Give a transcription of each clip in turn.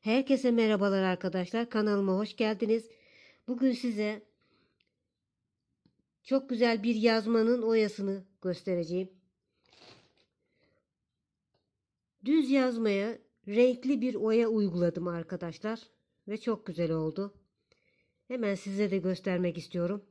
Herkese merhabalar arkadaşlar. Kanalıma hoş geldiniz. Bugün size çok güzel bir yazmanın oyasını göstereceğim. Düz yazmaya renkli bir oya uyguladım arkadaşlar ve çok güzel oldu. Hemen size de göstermek istiyorum.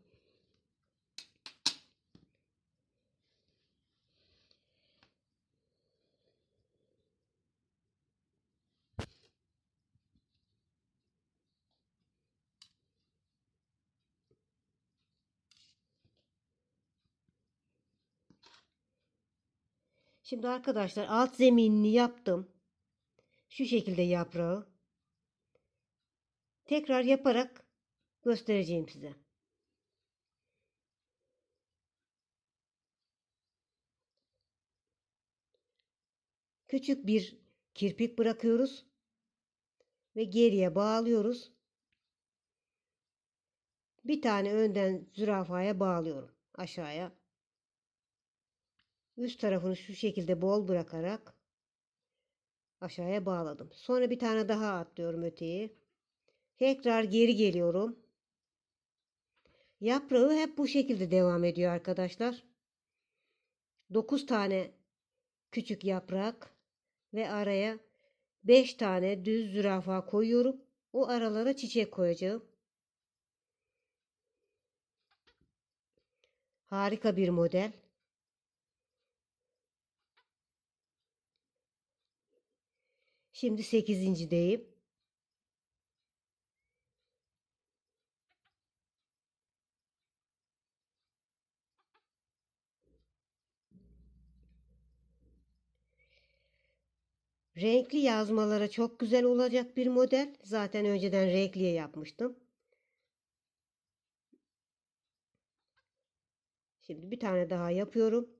Şimdi arkadaşlar alt zeminini yaptım. Şu şekilde yaprağı. Tekrar yaparak göstereceğim size. Küçük bir kirpik bırakıyoruz ve geriye bağlıyoruz. Bir tane önden zürafaya bağlıyorum aşağıya. Üst tarafını şu şekilde bol bırakarak aşağıya bağladım. Sonra bir tane daha atlıyorum öteyi. Tekrar geri geliyorum. Yaprağı hep bu şekilde devam ediyor arkadaşlar. 9 tane küçük yaprak ve araya 5 tane düz zürafa koyuyorum. O aralara çiçek koyacağım. Harika bir model. Şimdi 8.deyim. Renkli yazmalara çok güzel olacak bir model. Zaten önceden renkliye yapmıştım. Şimdi bir tane daha yapıyorum.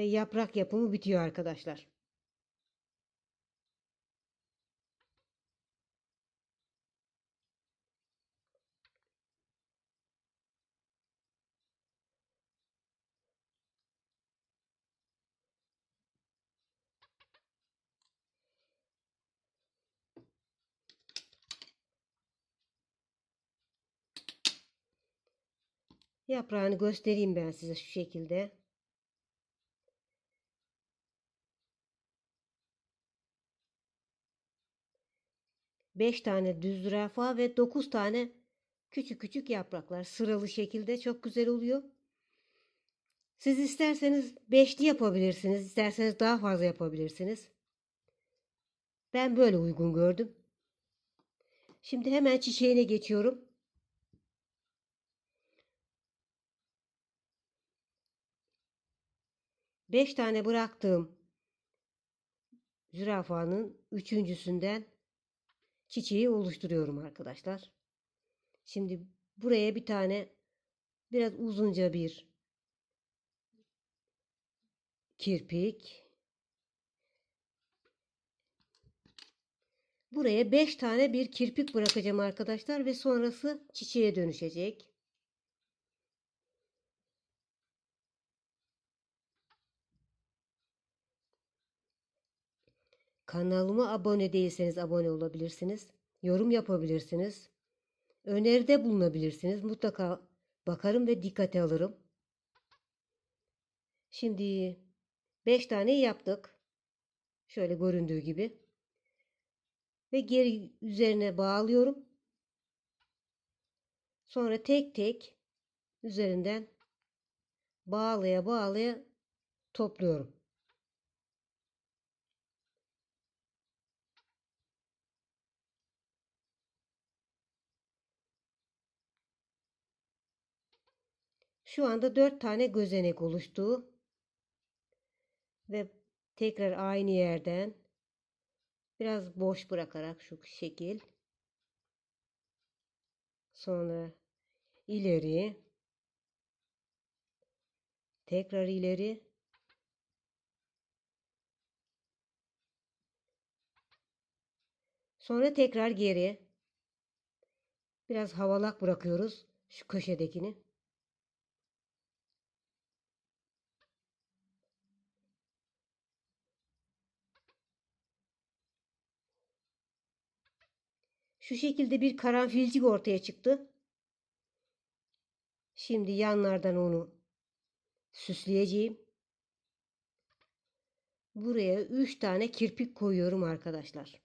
Ve yaprak yapımı bitiyor arkadaşlar. Yaprağını göstereyim ben size şu şekilde. Beş tane düz zürafa ve dokuz tane küçük küçük yapraklar sıralı şekilde çok güzel oluyor. Siz isterseniz beşli yapabilirsiniz, isterseniz daha fazla yapabilirsiniz. Ben böyle uygun gördüm. Şimdi hemen çiçeğine geçiyorum. Beş tane bıraktığım zürafanın üçüncüsünden çiçeği oluşturuyorum arkadaşlar. Şimdi buraya bir tane biraz uzunca bir kirpik. Buraya 5 tane bir kirpik bırakacağım arkadaşlar ve sonrası çiçeğe dönüşecek. Kanalıma abone değilseniz abone olabilirsiniz. Yorum yapabilirsiniz. Öneride bulunabilirsiniz. Mutlaka bakarım ve dikkate alırım. Şimdi 5 tane yaptık. Şöyle göründüğü gibi. Ve geri üzerine bağlıyorum. Sonra tek tek üzerinden bağlaya bağlaya topluyorum. Şu anda 4 tane gözenek oluştu. Ve tekrar aynı yerden biraz boş bırakarak şu şekil. Sonra ileri. Tekrar ileri. Sonra tekrar geri. Biraz havalak bırakıyoruz şu köşedekini. Şu şekilde bir karanfilcik ortaya çıktı. Şimdi yanlardan onu süsleyeceğim. Buraya 3 tane kirpik koyuyorum arkadaşlar.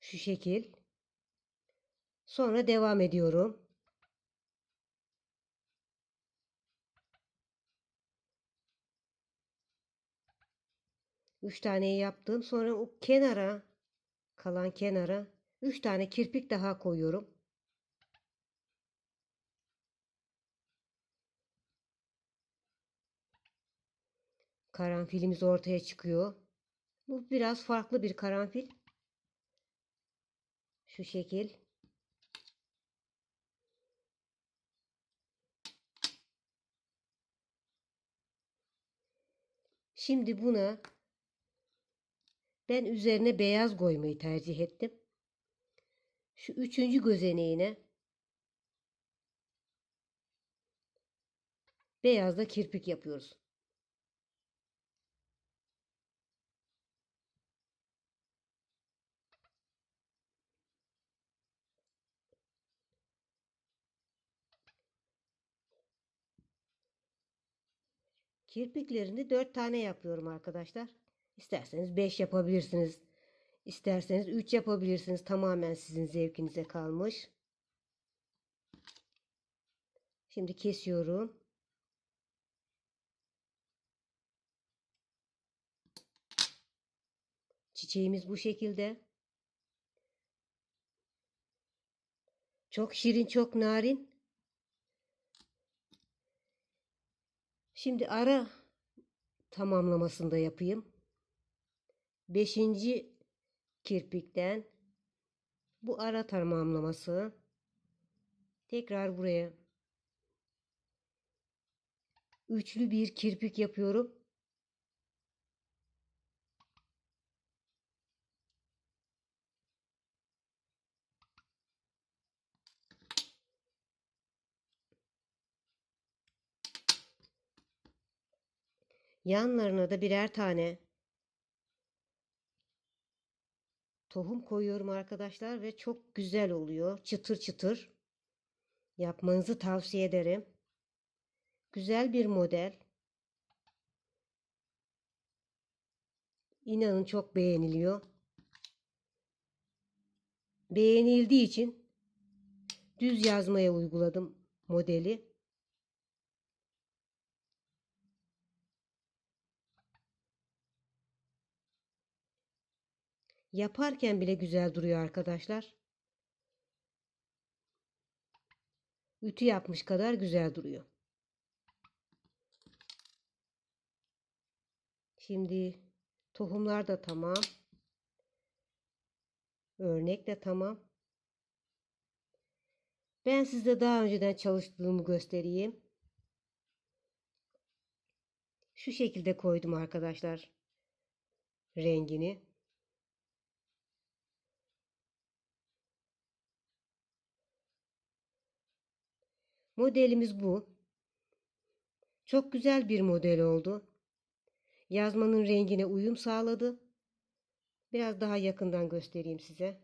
Şu şekil. Sonra devam ediyorum. Üç taneyi yaptım. Sonra o kenara kalan kenara üç tane kirpik daha koyuyorum. Karanfilimiz ortaya çıkıyor. Bu biraz farklı bir karanfil. Şu şekil. Şimdi buna ben üzerine beyaz koymayı tercih ettim. Şu üçüncü gözeneğine beyazla kirpik yapıyoruz. Kirpiklerini 4 tane yapıyorum arkadaşlar. İsterseniz 5 yapabilirsiniz. İsterseniz 3 yapabilirsiniz. Tamamen sizin zevkinize kalmış. Şimdi kesiyorum. Çiçeğimiz bu şekilde. Çok şirin, çok narin. Şimdi ara tamamlamasını da yapayım. Beşinci kirpikten bu ara tamamlaması tekrar buraya üçlü bir kirpik yapıyorum. Yanlarına da birer tane tohum koyuyorum arkadaşlar ve çok güzel oluyor. Çıtır çıtır. Yapmanızı tavsiye ederim. Güzel bir model. İnanın çok beğeniliyor. Beğenildiği için düz yazmaya uyguladım modeli. Yaparken bile güzel duruyor arkadaşlar. Ütü yapmış kadar güzel duruyor. Şimdi tohumlar da tamam. Örnek de tamam. Ben size daha önceden çalıştığımı göstereyim. Şu şekilde koydum arkadaşlar rengini. Modelimiz bu. Çok güzel bir model oldu. Yazmanın rengine uyum sağladı. Biraz daha yakından göstereyim size.